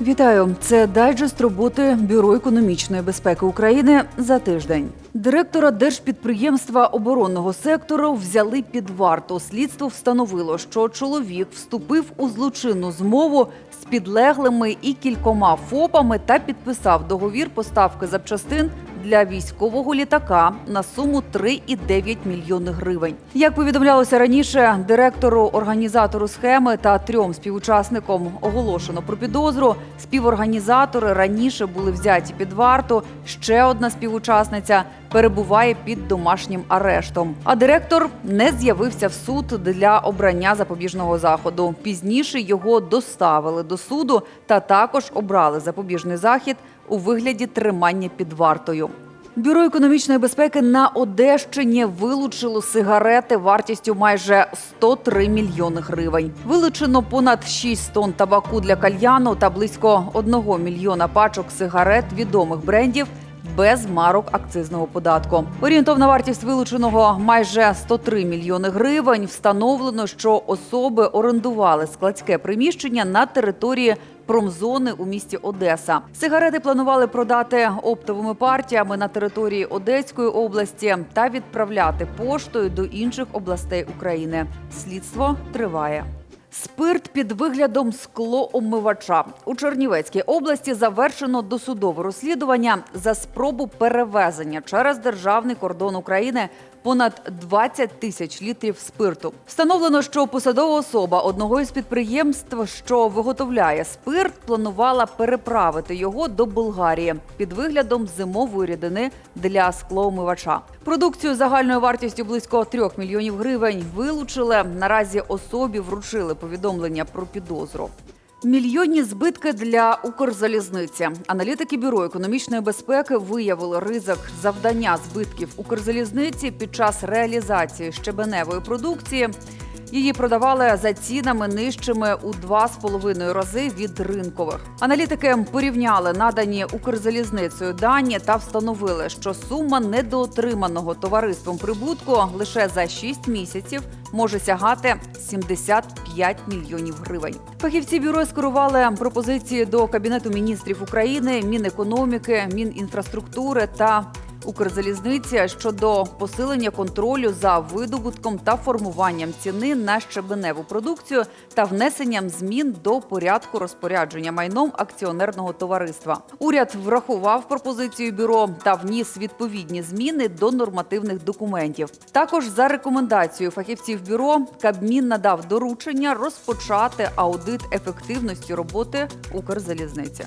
Вітаю! Це дайджест роботи Бюро економічної безпеки України за тиждень. Директора держпідприємства оборонного сектору взяли під варту. Слідство встановило, що чоловік вступив у злочинну змову з підлеглими і кількома ФОПами та підписав договір поставки запчастин для військового літака на суму 3,9 мільйони гривень. Як повідомлялося раніше, директору організатору схеми та трьом співучасникам оголошено про підозру. Співорганізатори раніше були взяті під варту. Ще одна співучасниця перебуває під домашнім арештом. А директор не з'явився в суд для обрання запобіжного заходу. Пізніше його доставили до суду та також обрали запобіжний захід у вигляді тримання під вартою. Бюро економічної безпеки на Одещині вилучило сигарети вартістю майже 103 мільйони гривень. Вилучено понад 6 тонн табаку для кальяну та близько 1 мільйона пачок сигарет відомих брендів без марок акцизного податку. Орієнтовна вартість вилученого майже 103 мільйони гривень. Встановлено, що особи орендували складське приміщення на території промзони у місті Одеса. Сигарети планували продати оптовими партіями на території Одеської області та відправляти поштою до інших областей України. Слідство триває. Спирт під виглядом склоомивача у Чернівецькій області завершено досудове розслідування за спробу перевезення через державний кордон України понад 20 тисяч літрів спирту. Встановлено, що посадова особа одного із підприємств, що виготовляє спирт, планувала переправити його до Болгарії під виглядом зимової рідини для склоомивача. Продукцію загальною вартістю близько 3 мільйонів гривень вилучили. Наразі особі вручили повідомлення про підозру. Мільйонні збитки для Укрзалізниці. Аналітики бюро економічної безпеки виявили ризик завдання збитків Укрзалізниці під час реалізації щебеневої продукції. Її продавали за цінами нижчими у 2,5 рази від ринкових. Аналітики порівняли надані Укрзалізницею дані та встановили, що сума недоотриманого товариством прибутку лише за 6 місяців може сягати 75 мільйонів гривень. Фахівці бюро скерували пропозиції до Кабінету міністрів України, Мінекономіки, Мінінфраструктури та Укрзалізниця щодо посилення контролю за видобутком та формуванням ціни на щебеневу продукцію та внесенням змін до порядку розпорядження майном акціонерного товариства. Уряд врахував пропозицію бюро та вніс відповідні зміни до нормативних документів. Також за рекомендацією фахівців бюро Кабмін надав доручення розпочати аудит ефективності роботи Укрзалізниці.